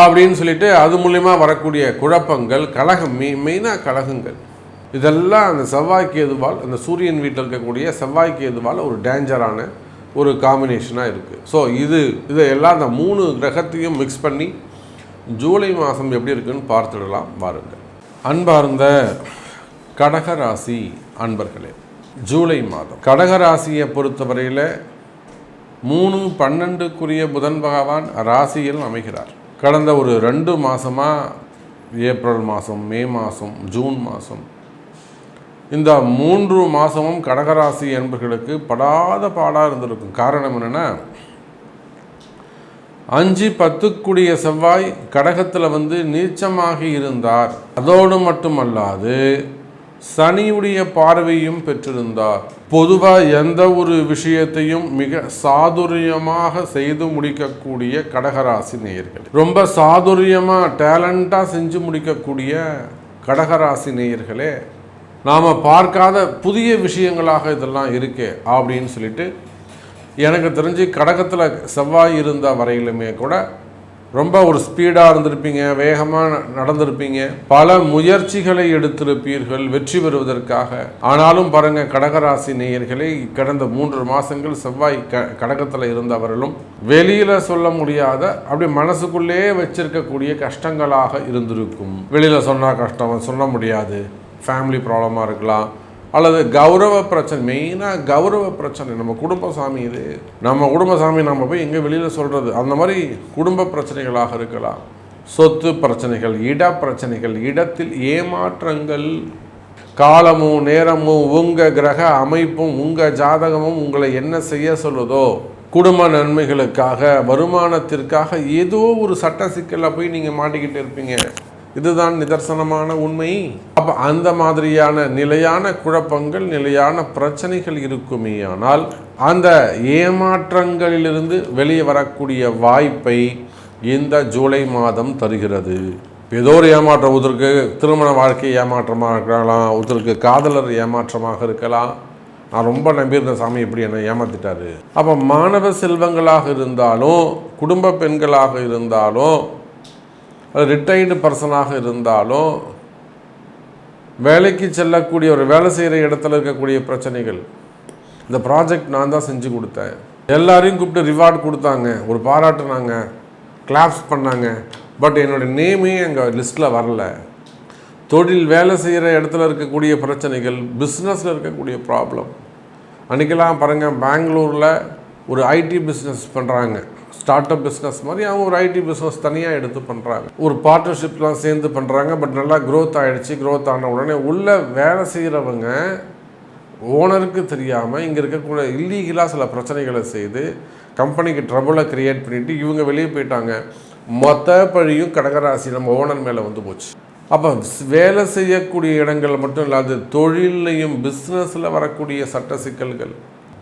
அப்படின்னு சொல்லிட்டு அது மூலயமா வரக்கூடிய குழப்பங்கள் கழகம் மெய் மெயினாக கழகங்கள் இதெல்லாம் அந்த செவ்வாய்க்கு எதுவால் அந்த சூரியன் வீட்டில் இருக்கக்கூடிய செவ்வாய்க்கு எதுவால் ஒரு டேஞ்சரான ஒரு காம்பினேஷனாக இருக்குது ஸோ இது இதையெல்லாம் அந்த மூணு கிரகத்தையும் மிக்ஸ் பண்ணி ஜூலை மாதம் எப்படி இருக்குன்னு பார்த்துடலாம். பாருங்கள் அன்பார்ந்த கடகராசி அன்பர்களே ஜூலை மாதம். கடகராசியை பொறுத்தவரையில் மூணு பன்னெண்டுக்குரிய புதன் பகவான் ராசியில் அமைகிறார். கடந்த ஒரு ரெண்டு மாதமாக ஏப்ரல் மாதம் மே மாதம் ஜூன் மாதம் இந்த மூன்று மாதமும் கடகராசி என்பர்களுக்கு படாத பாடாக இருந்திருக்கும். காரணம் என்னென்னா அஞ்சு பத்துக்குடிய செவ்வாய் கடகத்தில் வந்து நீச்சமாக இருந்தார். அதோடு மட்டுமல்லாது சனியுடைய பார்வையும் பெற்றிருந்தார். பொதுவாக எந்த ஒரு விஷயத்தையும் மிக சாதுரியமாக செய்து முடிக்கக்கூடிய கடகராசி நேயர்கள். ரொம்ப சாதுரியமாக டேலண்டாக செஞ்சு முடிக்கக்கூடிய கடகராசி நேயர்களே நாம் பார்க்காத புதிய விஷயங்களாக இதெல்லாம் இருக்கே அப்படின்னு சொல்லிட்டு எனக்கு தெரிஞ்சு கடகத்தில் செவ்வாய் இருந்த வரையிலுமே கூட ரொம்ப ஒரு ஸ்பீடாக இருந்திருப்பீங்க வேகமாக நடந்திருப்பீங்க. பல முயற்சிகளை எடுத்திருப்பீர்கள் வெற்றி பெறுவதற்காக. ஆனாலும் பாருங்கள் கடகராசி நேயர்களை கடந்த மூன்று மாதங்கள் செவ்வாய் க கடகத்தில் இருந்தவர்களும் வெளியில் சொல்ல முடியாத அப்படி மனசுக்குள்ளே வச்சிருக்கக்கூடிய கஷ்டங்களாக இருந்திருக்கும். வெளியில் சொன்னால் கஷ்டம் சொல்ல முடியாது. ஃபேமிலி ப்ராப்ளமாக இருக்கலாம். அல்லது கௌரவ பிரச்சனை மெயினாக கௌரவ பிரச்சனை. நம்ம குடும்ப சாமி இது. நம்ம குடும்ப சாமி நம்ம போய் எங்கே வெளியில் சொல்கிறது அந்த மாதிரி குடும்ப பிரச்சனைகளாக இருக்கலாம். சொத்து பிரச்சனைகள் இட பிரச்சனைகள் இடத்தில் ஏமாற்றங்கள் காலமும் நேரமும் உங்கள் கிரக அமைப்பும் உங்கள் ஜாதகமும் உங்களை என்ன செய்ய சொல்லுதோ குடும்ப நன்மைகளுக்காக வருமானத்திற்காக ஏதோ ஒரு சட்ட சிக்கலில் போய் நீங்கள் மாட்டிக்கிட்டு இருப்பீங்க. இதுதான் நிதர்சனமான உண்மை. அப்போ அந்த மாதிரியான நிலையான குழப்பங்கள் நிலையான பிரச்சனைகள் இருக்குமே ஆனால் அந்த ஏமாற்றங்களிலிருந்து வெளியே வரக்கூடிய வாய்ப்பை இந்த ஜூலை மாதம் தருகிறது. ஏதோ ஒரு ஏமாற்றம் ஒருத்தருக்கு திருமண வாழ்க்கை ஏமாற்றமாக இருக்கலாம் ஒருத்தருக்கு காதலர் ஏமாற்றமாக இருக்கலாம். நான் ரொம்ப நம்பியிருந்த சாமி இப்படி என்னை ஏமாத்திட்டாரு. அப்போ மாணவ செல்வங்களாக இருந்தாலும் குடும்ப பெண்களாக இருந்தாலும் ரிட்டையர்டு பர்சனாக இருந்தாலும் வேலைக்கு செல்லக்கூடிய ஒரு வேலை செய்கிற இடத்துல இருக்கக்கூடிய பிரச்சனைகள். இந்த ப்ராஜெக்ட் நான் தான் செஞ்சு கொடுத்தேன். எல்லாரையும் கூப்பிட்டு ரிவார்டு கொடுத்தாங்க. ஒரு பாராட்டுனாங்க. கிளாப்ஸ் பண்ணாங்க. பட் என்னோட நேமே எங்கள் லிஸ்ட்டில் வரல. தொழில் வேலை செய்கிற இடத்துல இருக்கக்கூடிய பிரச்சனைகள் பிஸ்னஸில் இருக்கக்கூடிய ப்ராப்ளம் அன்றைக்கெல்லாம் பாருங்கள் பெங்களூரில் ஒரு ஐடி பிஸ்னஸ் பண்ணுறாங்க ஸ்டார்ட் அப் பிஸ்னஸ் மாதிரி அவங்க ஒரு ஐடி பிஸ்னஸ் தனியாக எடுத்து பண்ணுறாங்க ஒரு பார்ட்னர்ஷிப்லாம் சேர்ந்து பண்ணுறாங்க பட் நல்லா க்ரோத் ஆகிடுச்சு க்ரோத் ஆன உடனே உள்ளே வேலை செய்கிறவங்க ஓனருக்கு தெரியாமல் இங்கே இருக்கக்கூடிய இல்லீகலாக சில பிரச்சனைகளை செய்து கம்பெனிக்கு ட்ரபுளை க்ரியேட் பண்ணிவிட்டு இவங்க வெளியே போயிட்டாங்க. மொத்த பழியும் கடகராசி நம்ம ஓனர் மேலே வந்து போச்சு. அப்போ வேலை செய்யக்கூடிய இடங்கள் மட்டும் இல்லாது தொழிலையும் பிஸ்னஸில் வரக்கூடிய சட்ட சிக்கல்கள்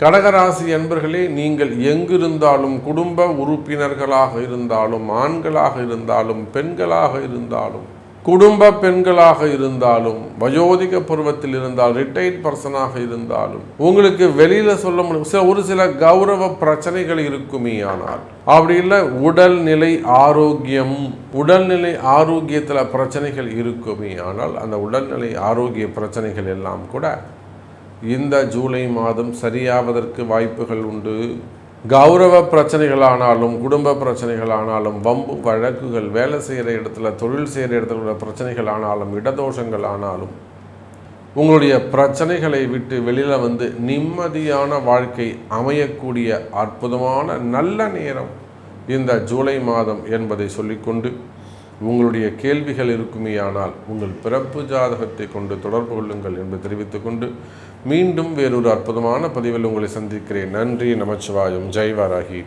கடகராசி என்பர்களே நீங்கள் எங்கிருந்தாலும் குடும்ப உறுப்பினர்களாக இருந்தாலும் ஆண்களாக இருந்தாலும் பெண்களாக இருந்தாலும் குடும்ப பெண்களாக இருந்தாலும் வயோதிக பருவத்தில் இருந்தால் ரிட்டையர்ட் பர்சனாக இருந்தாலும் உங்களுக்கு வெளியில சொல்ல முடியும். சில ஒரு சில கௌரவ பிரச்சனைகள் இருக்குமே ஆனால் அப்படி இல்லை உடல்நிலை ஆரோக்கியம் உடல்நிலை ஆரோக்கியத்தில் பிரச்சனைகள் இருக்குமே ஆனால் அந்த உடல்நிலை ஆரோக்கிய பிரச்சனைகள் எல்லாம் கூட இந்த ஜூலை மாதம் சரியாவதற்கு வாய்ப்புகள் உண்டு. கௌரவ பிரச்சனைகளானாலும் குடும்ப பிரச்சனைகளானாலும் வம்பு வழக்குகள் வேலை செய்கிற இடத்துல தொழில் செய்கிற இடத்துல உள்ள பிரச்சனைகள் ஆனாலும் இடதோஷங்கள் ஆனாலும் உங்களுடைய பிரச்சனைகளை விட்டு வெளியில் வந்து நிம்மதியான வாழ்க்கை அமையக்கூடிய அற்புதமான நல்ல நேரம் இந்த ஜூலை மாதம் என்பதை சொல்லிக்கொண்டு உங்களுடைய கேள்விகள் இருக்குமேயானால் உங்கள் பிறப்பு ஜாதகத்தை கொண்டு தொடர்பு கொள்ளுங்கள் என்று தெரிவித்துக்கொண்டு மீண்டும் வேறொரு அற்புதமான பதிவில் உங்களை சந்திக்கிறேன். நன்றி நமச்சிவாயம். ஜெய்வாராகி